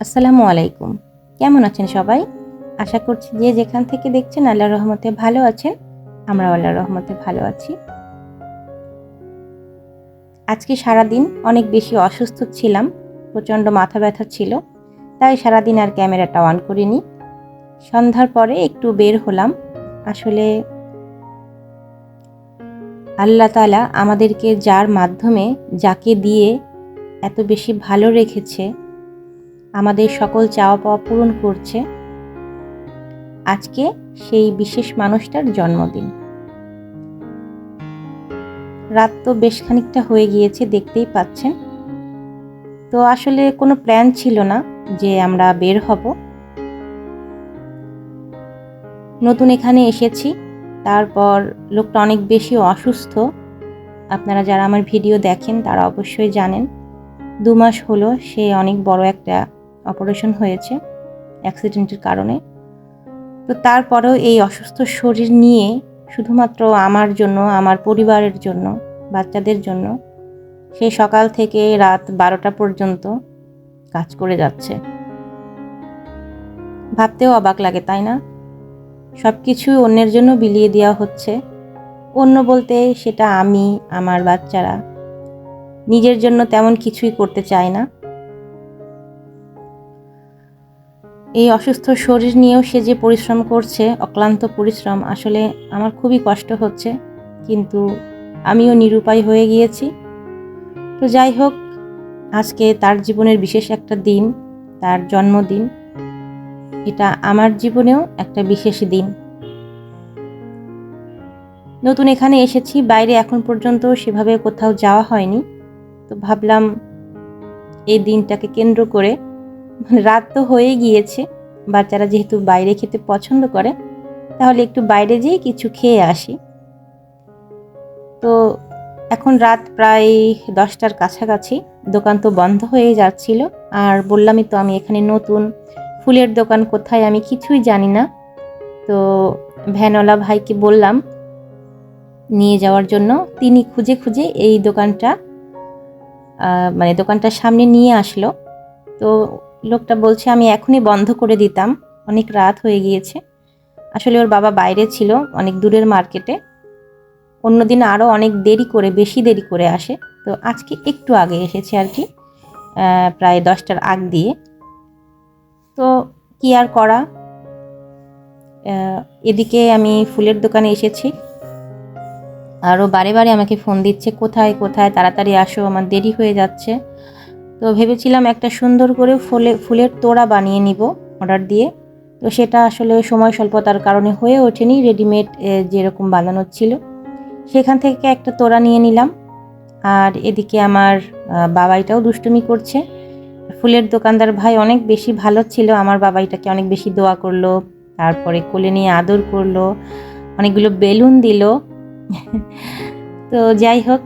আসসালামু আলাইকুম। কেমন আছেন সবাই? আশা করছি যে যেখান থেকে দেখছেন আল্লাহ রহমতে ভালো আছেন, আমরা আল্লাহর রহমতে ভালো আছি। আজকে সারাদিন অনেক বেশি অসুস্থ ছিলাম, প্রচণ্ড মাথা ব্যথা ছিল, তাই সারাদিন আর ক্যামেরাটা অন করিনি। সন্ধ্যার পরে একটু বের হলাম। আসলে আল্লাহ তালা আমাদেরকে যার মাধ্যমে যাকে দিয়ে এত বেশি ভালো রেখেছে আমাদের সকল চাওয়া পাওয়া পূরণ করছে। আজকে সেই বিশেষ মানুষটার জন্মদিন। রাত তো বেশ খানিকটা হয়ে গিয়েছে, দেখতেই পাচ্ছেন। তো আসলে কোনো প্ল্যান ছিল না যে আমরা বের হব। নতুন এখানে এসেছি, তারপর লোকটা অনেক বেশি অসুস্থ। আপনারা যারা আমার ভিডিও দেখেন, তারা অবশ্যই জানেন। দু মাস হলো, সে অনেক বড় একটা অপারেশন হয়েছে অ্যাক্সিডেন্টের কারণে। তো তারপরেও এই অসুস্থ শরীর নিয়ে শুধুমাত্র আমার জন্য, আমার পরিবারের জন্য, বাচ্চাদের জন্য সে সকাল থেকে রাত বারোটা পর্যন্ত কাজ করে যাচ্ছে। ভাবতেও অবাক লাগে, তাই না? সব কিছু অন্যের জন্য বিলিয়ে দেওয়া হচ্ছে। অন্য বলতে সেটা আমি, আমার বাচ্চারা নিজের জন্য তেমন কিছুই করতে চায় না। এই অসুস্থ শরীর নিয়েও সে যে পরিশ্রম করছে, অক্লান্ত পরিশ্রম, আসলে আমার খুবই কষ্ট হচ্ছে। কিন্তু আমিও নিরুপায় হয়ে গিয়েছি। তো যাই হোক, আজকে তার জীবনের বিশেষ একটা দিন, তার জন্মদিন। এটা আমার জীবনেও একটা বিশেষ দিন। নতুন এখানে এসেছি, বাইরে এখন পর্যন্ত সেভাবে কোথাও যাওয়া হয়নি। তো ভাবলাম এই দিনটাকে কেন্দ্র করে রাত তো হয়ে গিয়েছে, বাচ্চারা যেহেতু বাইরে খেতে পছন্দ করে, তাহলে একটু বাইরে যেয়ে কিছু খেয়ে আসি। তো এখন রাত প্রায় দশটার কাছাকাছি, দোকান তো বন্ধ হয়ে যাচ্ছিল, আর বললামই তো আমি এখানে নতুন, ফুলের দোকান কোথায় আমি কিছুই জানি না। তো ভ্যানওয়ালা ভাইকে বললাম, নিয়ে যাওয়ার জন্য, তিনি খুঁজে খুঁজে এই দোকানটা মানে দোকানটার সামনে নিয়ে আসলো। তো লোকটা বলছে, আমি এখনই বন্ধ করে দিতাম। অনেক রাত হয়ে গিয়েছে। আসলে ওর বাবা বাইরে ছিল অনেক দূরের মার্কেটে। অন্যদিন আরও অনেক দেরি করে, বেশি দেরি করে আসে। তো আজকে একটু আগে এসেছে আর কি প্রায় দশটার আগ দিয়ে। তো কি আর করা? এদিকে আমি ফুলের দোকানে এসেছি। আরও বারে বারে আমাকে ফোন দিচ্ছে, কোথায় কোথায়? তাড়াতাড়ি আসো, আমার দেরি হয়ে যাচ্ছে। তো ভেবেছিলাম একটা সুন্দর করে ফুলে, ফুলের তোড়া বানিয়ে নিব অর্ডার দিয়ে। তো সেটা আসলে সময় স্বল্পতার কারণে হয়ে ওঠেনি রেডিমেড যেরকম বানানো ছিল। সেখান থেকে একটা তোড়া নিয়ে নিলাম। আর এদিকে আমার বাবাইটাও দুষ্টুমি করছে। ফুলের দোকানদার ভাই অনেক বেশি ভালো ছিল, আমার বাবাইটাকে অনেক বেশি দোয়া করল, তারপরে কোলে নিয়ে আদর করল, অনেকগুলো বেলুন দিল। তো যাই হোক,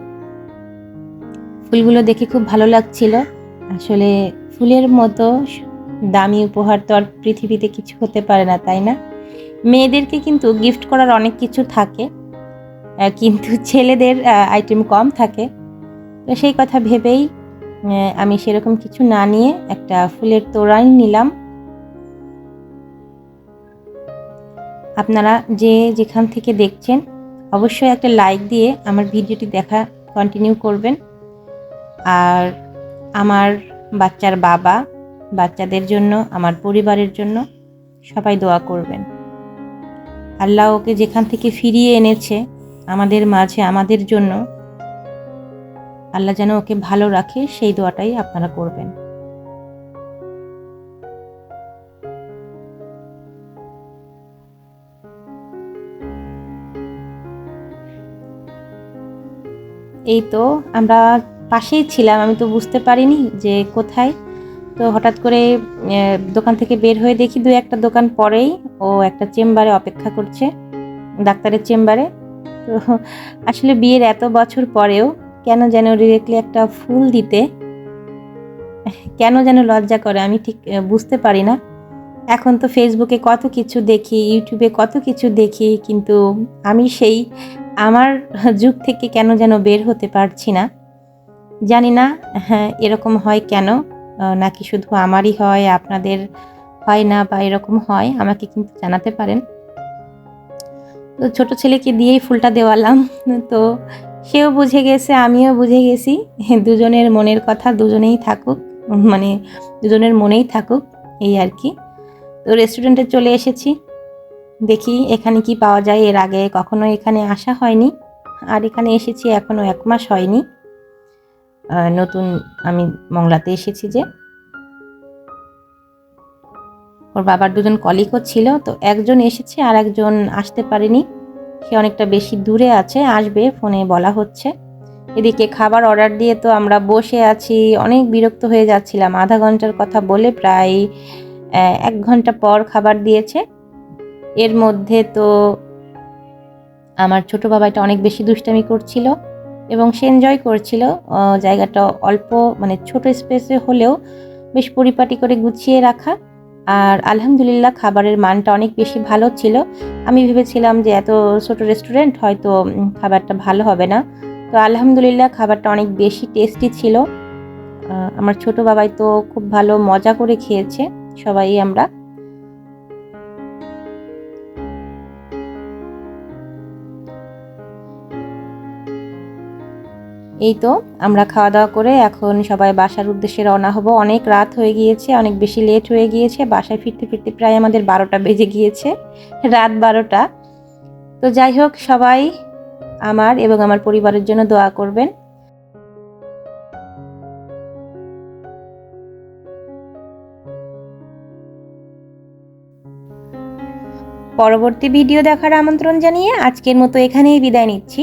ফুলগুলো দেখে খুব ভালো লাগছিল। আসলে ফুলের মতো দামি উপহার তো আর পৃথিবীতে কিছু হতে পারে না, তাই না? মেয়েদেরকে কিন্তু গিফট করার অনেক কিছু থাকে কিন্তু ছেলেদের আইটেম কম থাকে। তো সেই কথা ভেবেই আমি সেরকম কিছু না নিয়ে একটা ফুলের তোড়াই নিলাম। আপনারা যে যেখান থেকে দেখছেন, অবশ্যই একটা লাইক দিয়ে আমার ভিডিওটি দেখা কন্টিনিউ করবেন। আর আমার বাচ্চার বাবা, বাচ্চাদের জন্য, আমার পরিবারের জন্য সবাই দোয়া করবেন। আল্লাহ ওকে যেখান থেকে ফিরিয়ে এনেছে, আমাদের মাঝে, আমাদের জন্য, আল্লাহ যেন ওকে ভালো রাখে, সেই দোয়াটাই আপনারা করবেন। এই তো আমরা পাশেই ছিলাম, আমি তো বুঝতে পারিনি যে কোথায়। তো হঠাৎ করে দোকান থেকে বের হয়ে দেখি দু একটা দোকান পরেই ও একটা চেম্বারে অপেক্ষা করছে, ডাক্তারের চেম্বারে। তো আসলে বিয়ের এত বছর পরেও কেন যেন ডিরেক্টলি একটা ফুল দিতে, কেন যেন লজ্জা করে আমি ঠিক বুঝতে পারি না। এখন তো ফেসবুকে কত কিছু দেখি ইউটিউবে কত কিছু দেখি, কিন্তু আমি সেই আমার যুগ থেকে কেন যেন বের হতে পারছি না। জানি না হ্যাঁ এরকম হয় কেন? নাকি শুধু আমারই হয়, আপনাদের হয় না বা এরকম হয়? আমাকে কিন্তু জানাতে পারেন। তো ছোট ছেলেকে দিয়েই ফুলটা দেওয়ালাম। তো সেও বুঝে গেছে, আমিও বুঝে গেছি। দুজনের মনের কথা দুজনেই থাকুক মানে দুজনের মনেই থাকুক, এই আর কি। তো রেস্টুরেন্টে চলে এসেছি। দেখি এখানে কি পাওয়া যায়। এর আগে কখনো এখানে আসা হয়নি। আর এখানে এসেছি এখনও এক মাস হয়নি। নতুন আমি মংলাতে এসেছি যে। ওর বাবার দুজন কলিগও ছিল, তো একজন এসেছে আর একজন আসতে পারেনি। সে অনেকটা বেশি দূরে আছে, আসবে, ফোনে বলা হচ্ছে। এদিকে খাবার অর্ডার দিয়ে তো আমরা বসে আছি, অনেক বিরক্ত হয়ে যাচ্ছিলাম। আধা ঘণ্টার কথা বলে প্রায় এক ঘণ্টা পর খাবার দিয়েছে। এর মধ্যে তো আমার ছোট বাবাটা অনেক বেশি দুষ্টামি করছিল। এবং সে এনজয় করছিল জায়গাটা অল্প মানে ছোট স্পেসে হলেও বেশ পরিপাটি করে গুছিয়ে রাখা। আর আলহামদুলিল্লাহ খাবারের মানটা অনেক বেশি ভালো ছিল। আমি ভেবেছিলাম যে এত ছোট রেস্টুরেন্ট হয়তো খাবারটা ভালো হবে না। তো আলহামদুলিল্লাহ খাবারটা অনেক বেশি টেস্টি ছিল। আমার ছোট বাবাই তো খুব ভালো মজা করে খেয়েছে, সবাই আমরা। এই তো, আমরা খাওয়া দাওয়া করে এখন সবাই বাসার উদ্দেশ্যে রওনা হব। অনেক রাত হয়ে গিয়েছে, অনেক বেশি লেট হয়ে গিয়েছে। বাসায় ফিরতে ফিরতে প্রায় আমাদের বারোটা বেজে গিয়েছে, রাত বারোটা। তো যাই হোক, সবাই আমার এবং আমার পরিবারের জন্য দোয়া করবেন। পরবর্তী ভিডিও দেখার আমন্ত্রণ জানিয়ে আজকের মতো এখানেই বিদায় নিচ্ছি।